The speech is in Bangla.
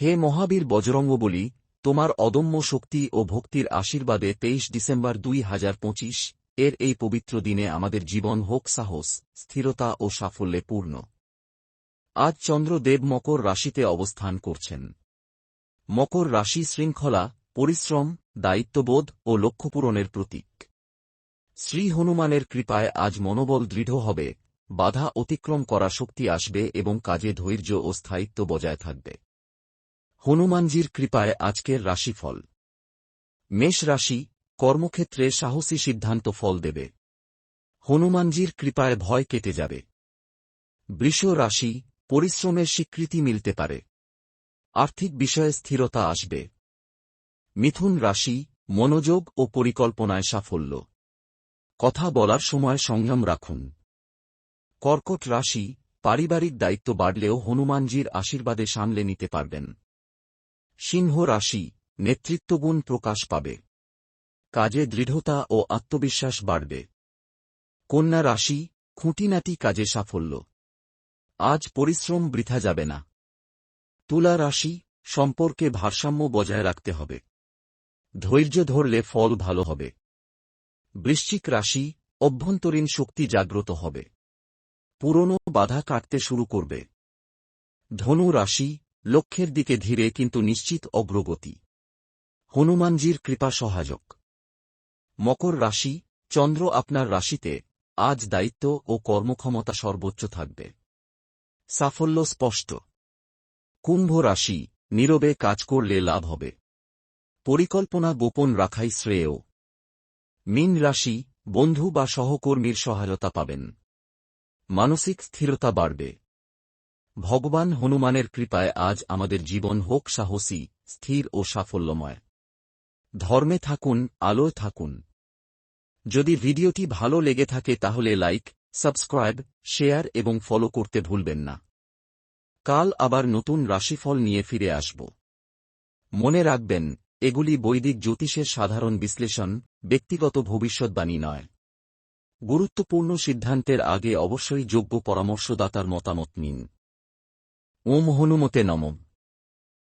হে মহাবীর বজরঙ্গ বলি, তোমার অদম্য শক্তি ও ভক্তির আশীর্বাদে তেইশ ডিসেম্বর দুই হাজার পঁচিশ, এর এই পবিত্র দিনে আমাদের জীবন হোক সাহস, স্থিরতা ও সাফল্যে পূর্ণ। আজ চন্দ্রদেব মকর রাশিতে অবস্থান করছেন। মকর রাশি শৃঙ্খলা, পরিশ্রম, দায়িত্ববোধ ও লক্ষ্যপূরণের প্রতীক। শ্রী হনুমানের কৃপায় আজ মনোবল দৃঢ় হবে, বাধা অতিক্রম করা শক্তি আসবে এবং কাজে ধৈর্য ও স্থায়িত্ব বজায় থাকবে। হনুমানজির কৃপায় আজকের রাশিফল। মেষ রাশি, কর্মক্ষেত্রে সাহসী সিদ্ধান্ত ফল দেবে। হনুমানজির কৃপায় ভয় কেটে যাবে। বৃষ রাশি, পরিশ্রমের স্বীকৃতি মিলতে পারে। আর্থিক বিষয়ে স্থিরতা আসবে। মিথুন রাশি, মনোযোগ ও পরিকল্পনায় সাফল্য। কথা বলার সময় সংযম রাখুন। কর্কট রাশি, পারিবারিক দায়িত্ব বাড়লেও হনুমানজির আশীর্বাদে সামলে নিতে পারবেন। সিংহ রাশি, নেতৃত্বগুণ প্রকাশ পাবে। কাজে দৃঢ়তা ও আত্মবিশ্বাস বাড়বে। কন্যা রাশি, খুঁটিনাটি কাজে সাফল্য। আজ পরিশ্রম বৃথা যাবে না। তুলা রাশি, সম্পর্কে ভারসাম্য বজায় রাখতে হবে। ধৈর্য ধরলে ফল ভালো হবে। বৃশ্চিক রাশি, অভ্যন্তরীণ শক্তি জাগ্রত হবে। পুরনো বাধা কাটতে শুরু করবে। ধনু রাশি লক্ষ্যের দিকে ধীরে কিন্তু নিশ্চিত অগ্রগতি। হনুমানজির কৃপা সহায়ক। মকর রাশি, চন্দ্র আপনার রাশিতে, আজ দায়িত্ব ও কর্মক্ষমতা সর্বোচ্চ থাকবে। সাফল্য স্পষ্ট। কুম্ভ রাশি, নীরবে কাজ করলে লাভ হবে। পরিকল্পনা গোপন রাখাই শ্রেয়। মীন রাশি, বন্ধু বা সহকর্মীর সহায়তা পাবেন। মানসিক স্থিরতা বাড়বে। ভগবান হনুমানের কৃপায় আজ আমাদের জীবন হোক সাহসী, স্থির ও সাফল্যময়। ধর্মে থাকুন, আলোয় থাকুন। যদি ভিডিওটি ভালো লেগে থাকে তাহলে লাইক, সাবস্ক্রাইব, শেয়ার এবং ফলো করতে ভুলবেন না। কাল আবার নতুন রাশিফল নিয়ে ফিরে আসব। মনে রাখবেন, এগুলি বৈদিক জ্যোতিষের সাধারণ বিশ্লেষণ, ব্যক্তিগত ভবিষ্যৎবাণী নয়। গুরুত্বপূর্ণ সিদ্ধান্তের আগে অবশ্যই যোগ্য পরামর্শদাতার মতামত নিন। ওম হনুমতে নমঃ।